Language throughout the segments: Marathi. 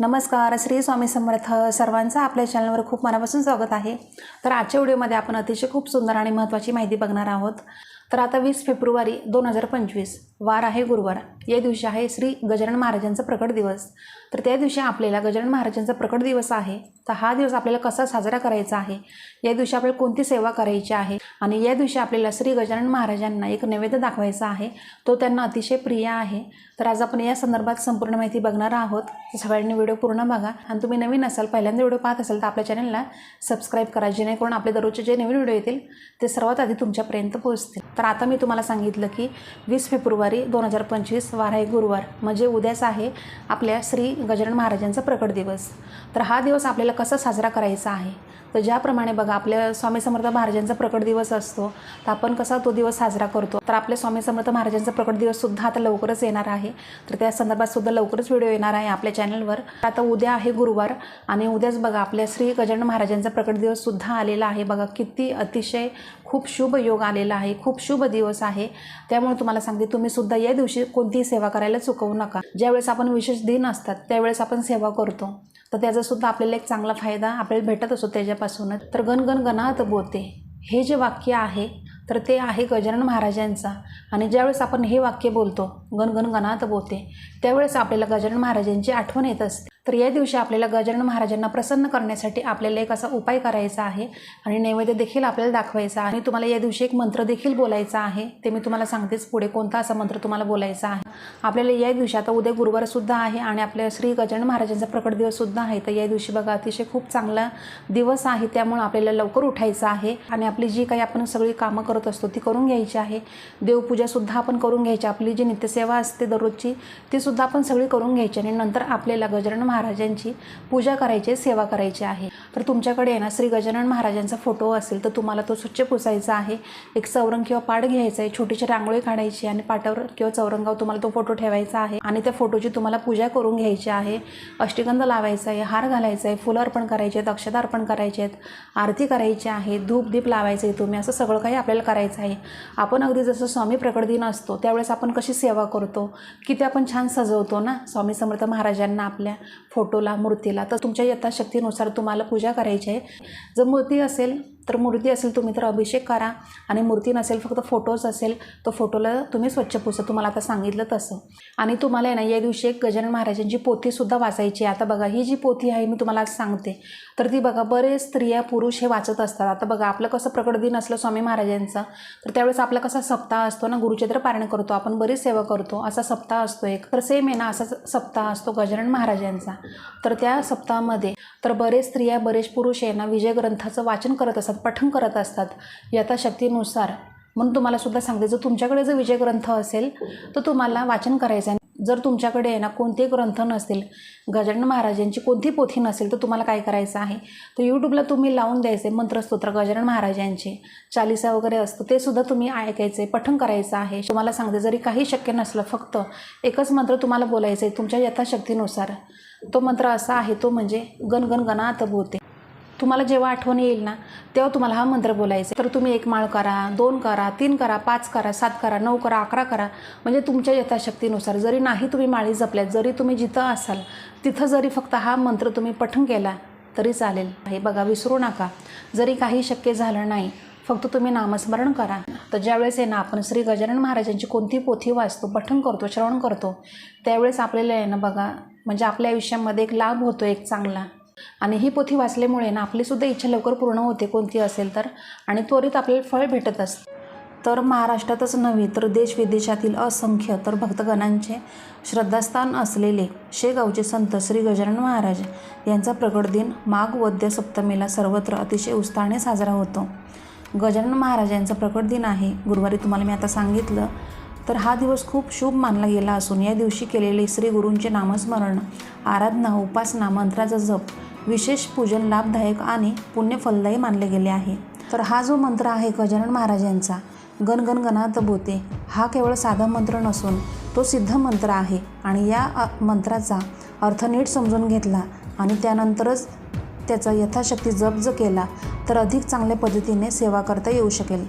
नमस्कार श्री स्वामी समर्थ सर्वांचं आपल्या चॅनलवर खूप मनापासून स्वागत आहे. तर आजच्या व्हिडिओमध्ये आपण अतिशय खूप सुंदर आणि महत्त्वाची माहिती बघणार आहोत. तर आता वीस फेब्रुवारी दोन हजार पंचवीस वार आहे गुरुवार. या दिवशी आहे श्री गजानन महाराजांचा प्रकट दिवस. तर त्या दिवशी आपल्याला गजानन महाराजांचा प्रकट दिवस आहे. तर हा दिवस आपल्याला कसा साजरा करायचा आहे? या दिवशी आपल्याला कोणती सेवा करायची आहे? आणि या दिवशी आपल्याला श्री गजानन महाराजांना एक नैवेद्य दाखवायचा आहे. तो त्यांना अतिशय प्रिय आहे. तर आज आपण या संदर्भात संपूर्ण माहिती बघणार आहोत. तर सगळ्यांनी व्हिडिओ पूर्ण बघा. आणि तुम्ही नवीन असाल पहिल्यांदा व्हिडिओ पाहत असाल तर आपल्या चॅनलला सबस्क्राईब करा. जेणेकरून आपले दररोजचे जे नवीन व्हिडिओ येतील ते सर्वात आधी तुमच्यापर्यंत पोहोचतील. तर आता मी तुम्हाला सांगितलं की वीस फेब्रुवारी दोन हजार पंचवीस वार आहे गुरुवार. म्हणजे उद्याच आहे आपल्या श्री गजानन महाराजांचा प्रकट दिवस. तर हा दिवस आपल्याला कसा साजरा करायचा आहे? तर ज्याप्रमाणे बघा आपल्या स्वामी समर्थ महाराजांचा प्रकट दिवस असतो तर आपण कसा तो दिवस साजरा करतो? तर आपल्या स्वामी समर्थ महाराजांचा प्रकट दिवससुद्धा आता लवकरच येणार आहे. तर त्या संदर्भात सुद्धा लवकरच व्हिडिओ येणार आहे आपल्या चॅनलवर. आता उद्या आहे गुरुवार आणि उद्याच बघा आपल्या श्री गजानन महाराजांचा प्रकट दिवससुद्धा आलेला आहे. बघा किती अतिशय खूप शुभ योग आलेला आहे. खूप शुभ दिवस आहे. त्यामुळे तुम्हाला सांगते तुम्ही सुद्धा या दिवशी कोणतीही सेवा करायला चुकवू नका. ज्यावेळेस आपण विशेष दिन असतात त्यावेळेस आपण सेवा करतो. तर त्याचासुद्धा आपल्याला एक चांगला फायदा आपल्याला भेटत असतो त्याच्यापासूनच. तर गणगण गणात बोते. हे जे वाक्य आहे तर ते आहे गजानन महाराजांचा. आणि ज्यावेळेस आपण हे वाक्य बोलतो गणगण गणात बोते त्यावेळेस आपल्याला गजानन महाराजांची आठवण येत असते. तर या दिवशी आपल्याला गजानन महाराजांना प्रसन्न करण्यासाठी आपल्याला एक असा उपाय करायचा आहे आणि नैवेद्य देखील आपल्याला दाखवायचा आहे. आणि तुम्हाला या दिवशी एक मंत्र देखील बोलायचा आहे. ते मी तुम्हाला सांगतेच पुढे कोणता असा मंत्र तुम्हाला बोलायचा आहे. आपल्याला या दिवशी आता उद्या गुरुवारसुद्धा आहे आणि आपल्या श्री गजानन महाराजांचा प्रकट दिवससुद्धा आहे. तर या दिवशी बघा अतिशय खूप चांगला दिवस आहे. त्यामुळे आपल्याला लवकर उठायचं आहे आणि आपली जी काही आपण सगळी कामं करत असतो ती करून घ्यायची आहे. देवपूजासुद्धा आपण करून घ्यायची. आपली जी नित्यसेवा असते दररोजची तीसुद्धा आपण सगळी करून घ्यायची आणि नंतर आपल्याला गजानन महाराजांची पूजा करायची सेवा करायची आहे. तर तुमच्याकडे आहे ना श्री गजानन महाराजांचा फोटो असेल तर तुम्हाला तो स्वच्छ पुसायचा आहे. एक चौरंग किंवा पाड घ्यायचा आहे छोटीशी रांगोळी काढायची आणि पाटावर किंवा चौरंगावर तुम्हाला तो फोटो ठेवायचा आहे. आणि त्या फोटोची तुम्हाला पूजा करून घ्यायची आहे. अष्टगंध लावायचा आहे हार घालायचा आहे फुलं अर्पण करायचे आहेत अक्षता अर्पण करायचे आहेत आरती करायची आहे धूप दीप लावायचं आहे तुम्ही असं सगळं काही आपल्याला करायचं आहे. आपण अगदी जसं स्वामी प्रकट दिन असतो त्यावेळेस आपण कशी सेवा करतो किती आपण छान सजवतो ना स्वामी समर्थ महाराजांना आपल्या फोटोला मूर्तीला तर तुमच्या यथाशक्तीनुसार तुम्हाला पूजा करायची आहे. जर मूर्ती असेल तर मूर्ती असेल तुम्ही तर अभिषेक करा. आणि मूर्ती नसेल फक्त फोटोज असेल तर फोटोला तुम्ही स्वच्छ पुसा. तुम्हाला आता सांगितलं तसं. आणि तुम्हाला आहे ना या दिवशी एक गजानन महाराजांची पोथीसुद्धा वाचायची आहे. आता बघा ही जी पोथी आहे मी तुम्हाला सांगते. तर ती बघा बरेच स्त्रिया पुरुष हे वाचत असतात. आता बघा आपलं कसं प्रकट दिन असलं स्वामी महाराजांचा तर त्यावेळेस आपला कसा सप्ताह असतो ना गुरुचरित्र पारण करतो आपण बरीच सेवा करतो असा सप्ताह असतो एक. तर सेम आहे ना असा सप्ताह असतो गजानन महाराजांचा. तर त्या सप्ताहामध्ये तर बरेच स्त्रिया बरेच पुरुष आहे ना विजय ग्रंथाचं वाचन करत असतात पठण करत असतात यथाशक्तीनुसार. म्हणून तुम्हाला सुद्धा सांगते जर तुमच्याकडे जर विजय ग्रंथ असेल तर तुम्हाला वाचन करायचं आहे. जर तुमच्याकडे आहे ना कोणते ग्रंथ नसतील गजानन महाराजांची कोणती पोथी नसेल तर तुम्हाला काय करायचं आहे? तर यूट्यूबला तुम्ही लावून द्यायचे मंत्रस्तोत्र गजानन महाराजांचे. चालिसा वगैरे असतं ते सुद्धा तुम्ही ऐकायचे पठण करायचं आहे. तुम्हाला सांगते जरी काही शक्य नसलं फक्त एकच मंत्र तुम्हाला बोलायचं आहे तुमच्या यथाशक्तीनुसार. तो मंत्र असा आहे तो म्हणजे गणगण गणात बोते तुम्हाला जेव्हा आठवण येईल ना तेव्हा तुम्हाला हा मंत्र बोलायचा तर तुम्ही एक माळ करा दोन करा तीन करा पाच करा सात करा नऊ करा अकरा करा. म्हणजे तुमच्या यथाशक्तीनुसार जरी नाही तुम्ही माळी जपल्यात जरी तुम्ही जिथं असाल तिथं जरी फक्त हा मंत्र तुम्ही पठण केला तरी चालेल. हे बघा विसरू नका. जरी काही शक्य झालं नाही फक्त तुम्ही नामस्मरण करा. तर ज्यावेळेस आहे ना आपण श्री गजानन महाराजांची कोणती पोथी वाचतो पठण करतो श्रवण करतो त्यावेळेस आपल्याला आहे ना बघा म्हणजे आपल्या आयुष्यामध्ये एक लाभ होतो एक चांगला. आणि ही पोथी वाचल्यामुळे ना आपलीसुद्धा इच्छा लवकर पूर्ण होते कोणती असेल तर. आणि त्वरित आपल्याला फळ भेटत असते. तर महाराष्ट्रातच नव्हे तर देश विदेशातील असंख्य तर भक्तगणांचे श्रद्धास्थान असलेले शेगावचे संत श्री गजानन महाराज यांचा प्रकट दिन माघ वद्य सप्तमीला सर्वत्र अतिशय उत्साहाने साजरा होतो. गजानन महाराज यांचा प्रकट दिन आहे. गुरुवारी तुम्हाला मी आता सांगितलं तर हा दिवस खूप शुभ मानला गेला असून या दिवशी केलेले श्री गुरूंचे नामस्मरण आराधना उपासना मंत्राचा जप विशेष पूजन लाभदायक आणि पुण्यफलदायी मानले गेले आहे. तर हा जो मंत्र आहे गजानन महाराजांचा गणगण गणात बोते हा केवळ साधा मंत्र नसून तो सिद्ध मंत्र आहे आणि या मंत्राचा अर्थ नीट समजून घेतला आणि त्यानंतरच त्याचा यथाशक्ती जप ज केला तर अधिक चांगल्या पद्धतीने सेवा करता येऊ शकेल.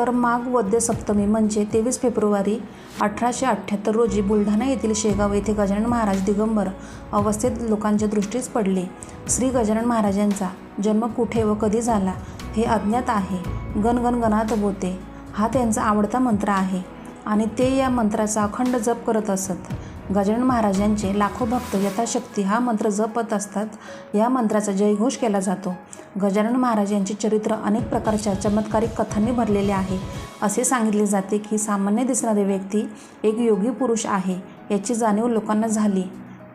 तर माघ वद्य सप्तमी म्हणजे तेवीस फेब्रुवारी अठराशे अठ्ठ्याहत्तर रोजी बुलढाणा येथील शेगाव येथे गजानन महाराज दिगंबर अवस्थेत लोकांच्या दृष्टीस पडले. श्री गजानन महाराजांचा जन्म कुठे व कधी झाला हे अज्ञात आहे. गण गणात बोते. हा त्यांचा आवडता मंत्र आहे आणि ते या मंत्राचा अखंड जप करत असत. गजानन महाराजांचे लाखो भक्त यथाशक्ती हा मंत्र जपत असतात. या मंत्राचा जयघोष केला जातो. गजानन महाराज यांचे चरित्र अनेक प्रकारच्या चमत्कारिक कथांनी भरलेले आहे. असे सांगितले जाते की सामान्य दिसणारी व्यक्ती एक योगी पुरुष आहे. याची जाणीव लोकांना झाली.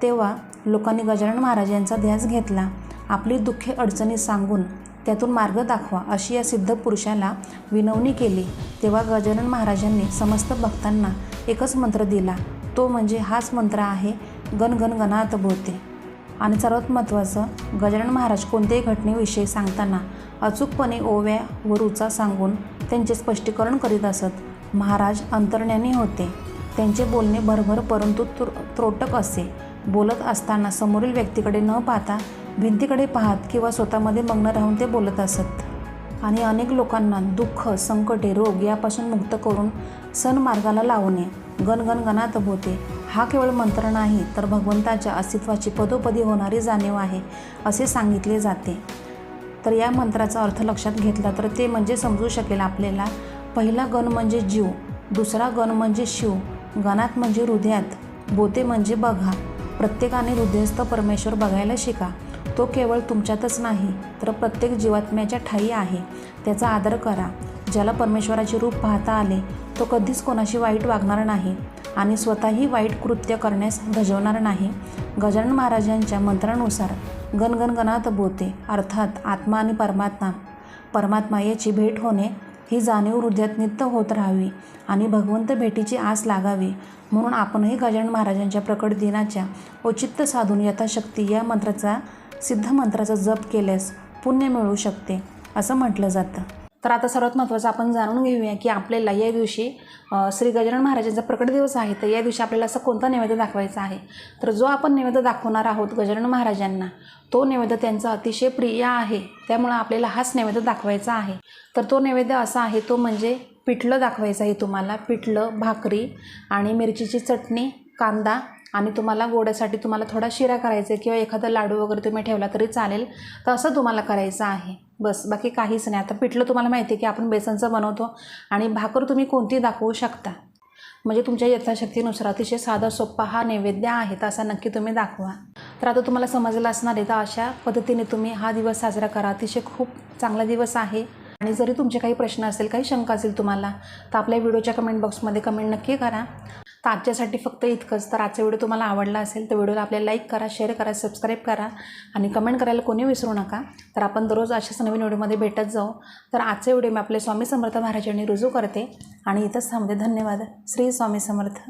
तेव्हा लोकांनी गजानन महाराजांचा ध्यास घेतला. आपली दुःखे अडचणी सांगून त्यातून मार्ग दाखवा अशी या सिद्ध पुरुषाला विनवणी केली. तेव्हा गजानन महाराजांनी समस्त भक्तांना एकच मंत्र दिला. तो म्हणजे हाच मंत्र आहे गण गण गणात आणि सर्वात महत्त्वाचं गजानन महाराज कोणत्याही घटनेविषयी सांगताना अचूकपणे ओव्या व रुचा सांगून त्यांचे स्पष्टीकरण करीत असत. महाराज अंतर्ज्ञानी होते. त्यांचे बोलणे भरभर परंतु त्रो त्रोटक असे. बोलत असताना समोरील व्यक्तीकडे न पाहता भिंतीकडे पाहत किंवा स्वतःमध्ये मग्न राहून ते बोलत असत. आणि अनेक लोकांना दुःख संकटे रोग यापासून मुक्त करून सण मार्गाला लावणे गणगण गणात बोते हा केवळ मंत्र नाही तर भगवंताच्या अस्तित्वाची पदोपदी होणारी जाणीव आहे असे सांगितले जाते. तर या मंत्राचा अर्थ लक्षात घेतला तर ते म्हणजे समजू शकेल आपल्याला पहिला गण म्हणजे जीव दुसरा गण म्हणजे शिव गणात म्हणजे हृदयात बोते म्हणजे बघा. प्रत्येकाने हृदयस्थ परमेश्वर बघायला शिका. तो केवळ तुमच्यातच नाही तर प्रत्येक जीवात्म्याच्या ठाई आहे. त्याचा आदर करा. ज्याला परमेश्वराचे रूप पाहता आले तो कधीच कोणाशी वाईट वागणार नाही आणि स्वतःही वाईट कृत्य करण्यास धजवणार नाही. गजानन महाराजांच्या मंत्रानुसार गणगण बोते अर्थात आत्मा आणि परमात्मा. परमात्मा याची भेट होणे ही जाणीव हृदयात नित्य होत राहावी आणि भगवंत भेटीची आस लागावी म्हणून आपणही गजानन महाराजांच्या प्रकट दिनाच्या औचित्य साधून यथाशक्ती या मंत्राचा सिद्ध मंत्राचा जप केल्यास पुण्य मिळू शकते असं म्हटलं जातं. तर आता सर्वात महत्त्वाचं आपण जाणून घेऊया की आपल्याला या दिवशी श्री गजानन महाराजांचा प्रकट दिवस आहे. तर या दिवशी आपल्याला असं कोणता नैवेद्य दाखवायचा आहे? तर जो आपण नैवेद्य दाखवणार आहोत गजानन महाराजांना तो नैवेद्य त्यांचा अतिशय प्रिय आहे. त्यामुळं आपल्याला हाच नैवेद्य दाखवायचा आहे. तर तो नैवेद्य असा आहे तो म्हणजे पिठलं दाखवायचं आहे तुम्हाला. पिठलं भाकरी आणि मिरचीची चटणी कांदा आणि तुम्हाला गोड्यासाठी तुम्हाला थोडा शिरा करायचा आहे किंवा एखादा लाडू वगैरे तुम्ही ठेवला तरी चालेल तर असं तुम्हाला करायचं आहे. बस बाकी काहीच नाही. आता पिठलं तुम्हाला माहिती आहे की आपण बेसनचं बनवतो आणि भाकर तुम्ही कोणती दाखवू शकता? म्हणजे तुमच्या यथाशक्तीनुसार अतिशय साधा सोप्पा हा नैवेद्य आहे तर असा नक्की तुम्ही दाखवा. तर आता तुम्हाला समजलं असणार आहे तर अशा पद्धतीने तुम्ही हा दिवस साजरा करा. अतिशय खूप चांगला दिवस आहे. आणि जरी तुमचे काही प्रश्न असेल काही शंका असेल तुम्हाला तर आपल्या व्हिडिओच्या कमेंट बॉक्समध्ये कमेंट नक्की करा. तर आजच्यासाठी फक्त इतकंच. तर आजचा व्हिडिओ तुम्हाला आवडला असेल तर व्हिडिओला आपल्याला लाईक करा शेअर करा सबस्क्राईब करा आणि कमेंट करायला कोणी विसरू नका. तर आपण दररोज अशाच नवीन व्हिडिओमध्ये भेटत जाऊ. तर आजचे व्हिडिओ मी आपले स्वामी समर्थ महाराजांनी रुजू करते. आणि इथंच थांबते. धन्यवाद. श्री स्वामी समर्थ.